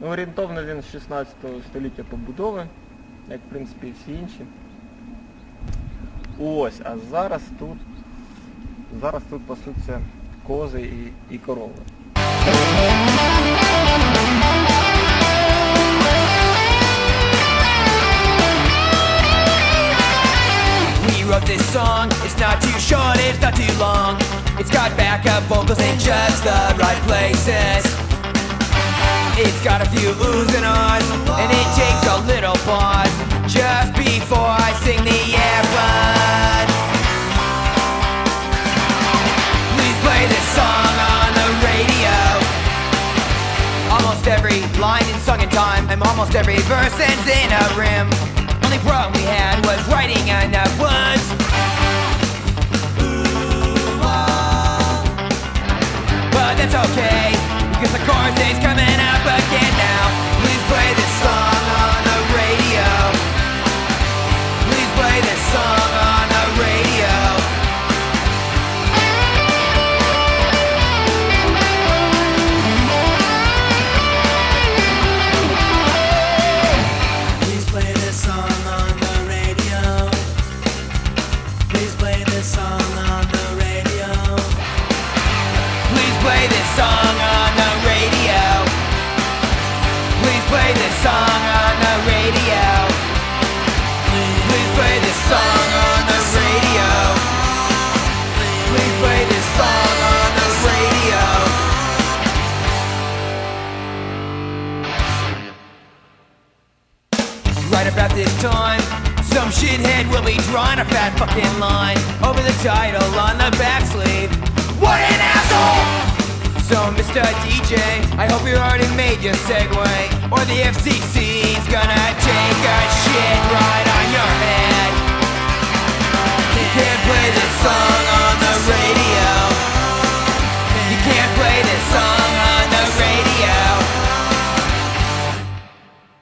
Ну, Орієнтовно він з 16 століття побудови, як в принципі і всі інші. Ось, а зараз тут зараз тут пасуться кози і, і корови. Song, it's not too short, it's not too long. It's got backup vocals in just the right places. It's got a few oohs and ahs, and it takes a little pause just before I sing the airline. Please play this song on the radio. Almost every line is sung in time, and almost every verse ends in a rim. Only problem we had okay, because the chorus is coming up again now. Please play this song on the radio. Please play this song on the radio. Please play this song on the radio. Please play this song on the radio. Right about this time, some shithead will be drawing a fat fucking line over the title on the back sleeve. What an asshole! So, Mr. DJ, I hope you already made your segue, or the FCC's gonna